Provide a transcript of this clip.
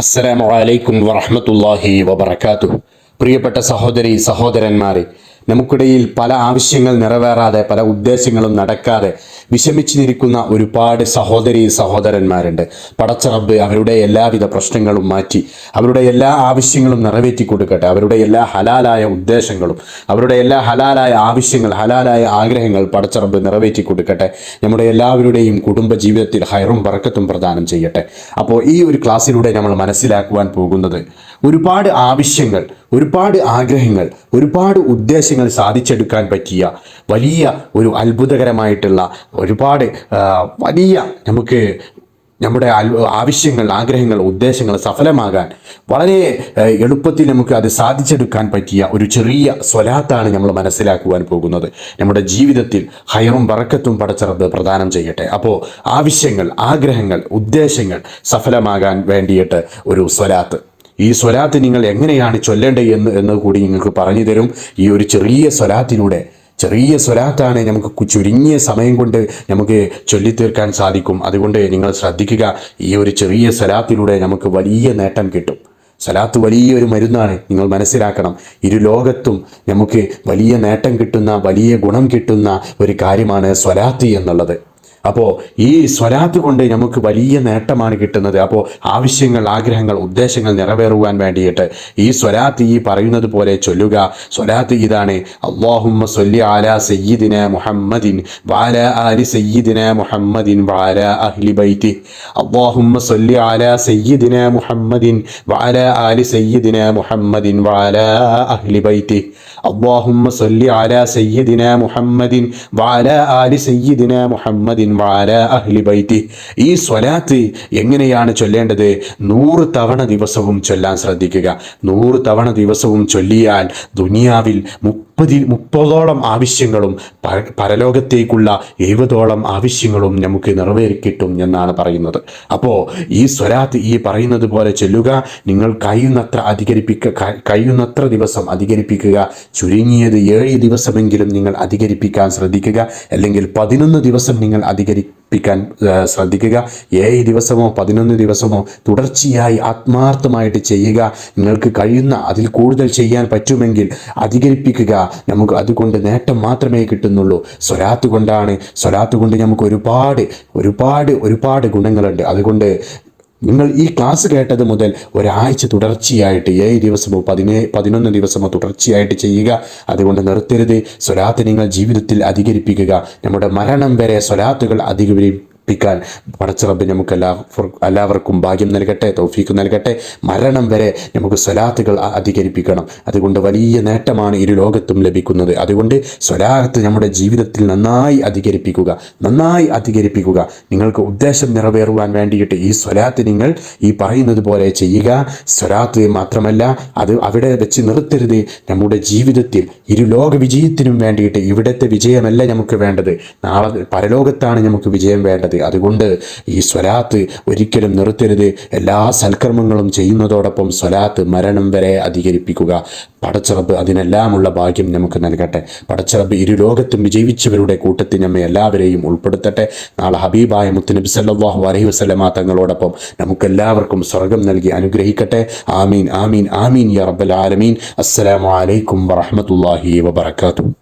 അസ്സലാമു അലൈക്കും വറഹ്മത്തുള്ളാഹി വബറകാതുഹു. പ്രിയപ്പെട്ട സഹോദരി സഹോദരന്മാരെ നമുക്കിടയിൽ പല ആവശ്യങ്ങൾ നിറവേറാതെ പല ഉദ്ദേശങ്ങളും നടക്കാതെ വിഷമിച്ചിരിക്കുന്ന ഒരുപാട് സഹോദരി സഹോദരന്മാരുണ്ട്. പടച്ചറബ് അവരുടെ എല്ലാവിധ പ്രശ്നങ്ങളും മാറ്റി അവരുടെ എല്ലാ ആവശ്യങ്ങളും നിറവേറ്റി കൊടുക്കട്ടെ. അവരുടെ എല്ലാ ഹലാലായ ഉദ്ദേശങ്ങളും അവരുടെ എല്ലാ ഹലാലായ ആവശ്യങ്ങൾ ഹലാലായ ആഗ്രഹങ്ങൾ പടച്ചറബ് നിറവേറ്റി കൊടുക്കട്ടെ. നമ്മുടെ എല്ലാവരുടെയും കുടുംബ ജീവിതത്തിൽ ഹൈറും പറക്കത്തും പ്രദാനം ചെയ്യട്ടെ. അപ്പോൾ ഈ ഒരു ക്ലാസ്സിലൂടെ നമ്മൾ മനസ്സിലാക്കുവാൻ പോകുന്നത് ഒരുപാട് ആവശ്യങ്ങൾ ഒരുപാട് ആഗ്രഹങ്ങൾ ഒരുപാട് ഉദ്ദേശങ്ങൾ സാധിച്ചെടുക്കാൻ പറ്റിയ വലിയ ഒരു അത്ഭുതകരമായിട്ടുള്ള ഒരുപാട് വലിയ നമുക്ക് നമ്മുടെ ആവശ്യങ്ങൾ ആഗ്രഹങ്ങൾ ഉദ്ദേശങ്ങൾ സഫലമാകാൻ വളരെ എളുപ്പത്തിൽ നമുക്ക് അത് സാധിച്ചെടുക്കാൻ പറ്റിയ ഒരു ചെറിയ സ്വലാത്താണ് നമ്മൾ മനസ്സിലാക്കുവാൻ പോകുന്നത്. നമ്മുടെ ജീവിതത്തിൽ ഹയറും വറക്കത്തും പടച്ചിറത് പ്രദാനം ചെയ്യട്ടെ. അപ്പോൾ ആവശ്യങ്ങൾ ആഗ്രഹങ്ങൾ ഉദ്ദേശങ്ങൾ സഫലമാകാൻ വേണ്ടിയിട്ട് ഒരു സ്വലാത്ത്. ഈ സ്വലാത്ത് നിങ്ങൾ എങ്ങനെയാണ് ചൊല്ലേണ്ടത് എന്ന് എന്ന് കൂടി നിങ്ങൾക്ക് പറഞ്ഞു തരും. ഈ ഒരു ചെറിയ സ്വലാത്തിലൂടെ ചെറിയ സ്വലാത്താണ് നമുക്ക് ചുരുങ്ങിയ സമയം കൊണ്ട് നമുക്ക് ചൊല്ലിത്തീർക്കാൻ സാധിക്കും. അതുകൊണ്ട് നിങ്ങൾ ശ്രദ്ധിക്കുക ഈ ഒരു ചെറിയ സ്വലാത്തിലൂടെ നമുക്ക് വലിയ നേട്ടം കിട്ടും. സ്വലാത്ത് വലിയൊരു മരുന്നാണ് നിങ്ങൾ മനസ്സിലാക്കണം. ഇരു ലോകത്തും നമുക്ക് വലിയ നേട്ടം കിട്ടുന്ന വലിയ ഗുണം കിട്ടുന്ന ഒരു കാര്യമാണ് സ്വലാത്തി എന്നുള്ളത്. അപ്പോൾ ഈ സ്വലാത്ത് കൊണ്ട് നമുക്ക് വലിയ നേട്ടമാണ് കിട്ടുന്നത്. അപ്പോൾ ആവശ്യങ്ങൾ ആഗ്രഹങ്ങൾ ഉദ്ദേശങ്ങൾ നിറവേറുവാൻ വേണ്ടിയിട്ട് ഈ സ്വലാത്ത് ഈ പറയുന്നത് പോലെ ചൊല്ലുക. സ്വലാത്ത് ഇതാണ്. അള്ളാഹുമ്മ സൊല്ലി ആല സയ്യിദിന മുഹമ്മദിൻ വാല ആലി സയ്യിദിന മുഹമ്മദിൻ വാല അഹ്ലി ബൈത്തി. അള്ളാഹുമ്മ സൊല്ലി ആല സയ്യിദിന മുഹമ്മദിൻ വാല ആലി സയ്യിദിന മുഹമ്മദിൻ വാല അഹ്ലി ബൈത്തി. അള്ളാഹുമ്മ സൊല്ലി ആല സയ്യിദിന മുഹമ്മദിൻ വാല ആലി സയ്യിദിന മുഹമ്മദിൻ ഈ സ്വലാത്ത് എങ്ങനെയാണ് ചൊല്ലേണ്ടത്? നൂറ് തവണ ദിവസവും ചൊല്ലാൻ ശ്രദ്ധിക്കുക. നൂറ് തവണ ദിവസവും ചൊല്ലിയാൽ ദുനിയാവിൽ മുപ്പ മുപ്പതിൽ മുപ്പതോളം ആവശ്യങ്ങളും പരലോകത്തേക്കുള്ള എഴുപതോളം ആവശ്യങ്ങളും നമുക്ക് നിറവേറിക്കിട്ടും എന്നാണ് പറയുന്നത്. അപ്പോൾ ഈ സ്വരാത്ത് ഈ പറയുന്നത് പോലെ ചെല്ലുക നിങ്ങൾ കഴിയുന്നത്ര അധികരിപ്പിക്ക കഴിയുന്നത്ര ദിവസം അധികരിപ്പിക്കുക ചുരുങ്ങിയത് ഏഴ് ദിവസമെങ്കിലും നിങ്ങൾ അധികരിപ്പിക്കാൻ ശ്രദ്ധിക്കുക അല്ലെങ്കിൽ പതിനൊന്ന് ദിവസം നിങ്ങൾ അധികരിപ്പിക്കാൻ ആ, ശ്രദ്ധിക്കുക. ഏഴ് ദിവസമോ പതിനൊന്ന് ദിവസമോ തുടർച്ചയായി ആത്മാർത്ഥമായിട്ട് ചെയ്യുക. നിങ്ങൾക്ക് കഴിയുന്ന അതിൽ കൂടുതൽ ചെയ്യാൻ പറ്റുമെങ്കിൽ അധികരിപ്പിക്കുക. നമുക്ക് അതുകൊണ്ട് നേട്ടം മാത്രമേ കിട്ടുന്നുള്ളൂ. സ്വരാത്തുകൊണ്ടാണ് സ്വലാത്ത് കൊണ്ട് നമുക്ക് ഒരുപാട് ഒരുപാട് ഒരുപാട് ഗുണങ്ങളുണ്ട്. അതുകൊണ്ട് നിങ്ങൾ ഈ ക്ലാസ് കേട്ടത് മുതൽ ഒരാഴ്ച തുടർച്ചയായിട്ട് ഏഴ് ദിവസമോ പതിനേ പതിനൊന്ന് ദിവസമോ തുടർച്ചയായിട്ട് ചെയ്യുക. അതുകൊണ്ട് നിർത്തരുത്. സ്വലാത്ത് നിങ്ങൾ ജീവിതത്തിൽ അധികരിപ്പിക്കുക. നമ്മുടെ മരണം വരെ സ്വലാത്തുകൾ അധികരിപ്പിക്കാൻ പടച്ചിറബ് നമുക്ക് എല്ലാ എല്ലാവർക്കും ഭാഗ്യം നൽകട്ടെ തൗഫീക്ക് നൽകട്ടെ. മരണം വരെ നമുക്ക് സ്വലാത്തുകൾ അധികരിപ്പിക്കണം. അതുകൊണ്ട് വലിയ നേട്ടമാണ് ഇരു ലോകത്തും ലഭിക്കുന്നത്. അതുകൊണ്ട് സ്വലാത്ത് നമ്മുടെ ജീവിതത്തിൽ നന്നായി അധികരിപ്പിക്കുക നന്നായി അധികരിപ്പിക്കുക. നിങ്ങൾക്ക് ഉദ്ദേശം നിറവേറുവാൻ വേണ്ടിയിട്ട് ഈ സ്വലാത്ത് നിങ്ങൾ ഈ പറയുന്നത് പോലെ ചെയ്യുക. സ്വലാത്ത് മാത്രമല്ല അത് അവിടെ വെച്ച് നിർത്തരുത്. നമ്മുടെ ജീവിതത്തിൽ ഇരു ലോക വിജയത്തിനും വേണ്ടിയിട്ട് ഇവിടുത്തെ വിജയമല്ല നമുക്ക് വേണ്ടത്. നാളെ പരലോകത്താണ് നമുക്ക് വിജയം വേണ്ടത്. അതുകൊണ്ട് ഈ സ്വലാത്ത് ഒരിക്കലും നിർത്തരുത്. എല്ലാ സൽക്കർമ്മങ്ങളും ചെയ്യുന്നതോടൊപ്പം സ്വലാത്ത് മരണം വരെ അധികരിപ്പിക്കുക. പടച്ചിറപ്പ് അതിനെല്ലാമുള്ള ഭാഗ്യം നമുക്ക് നൽകട്ടെ. പടച്ചിറപ്പ് ഇരു ലോകത്തും വിജയിച്ചവരുടെ കൂട്ടത്തിൽ നമ്മെ എല്ലാവരെയും ഉൾപ്പെടുത്തട്ടെ. നാളെ ഹബീബായ മുത്തുനബി സല്ലാഹു അലൈഹി വസല്ലമ തങ്ങളോടൊപ്പം നമുക്കെല്ലാവർക്കും സ്വർഗം നൽകി അനുഗ്രഹിക്കട്ടെ. ആമീൻ ആമീൻ ആമീൻ യാ റബ്ബൽ ആലമീൻ. അസ്സലാമു അലൈക്കും വറഹ്മത്തുള്ളാഹി വബറകാതുഹു.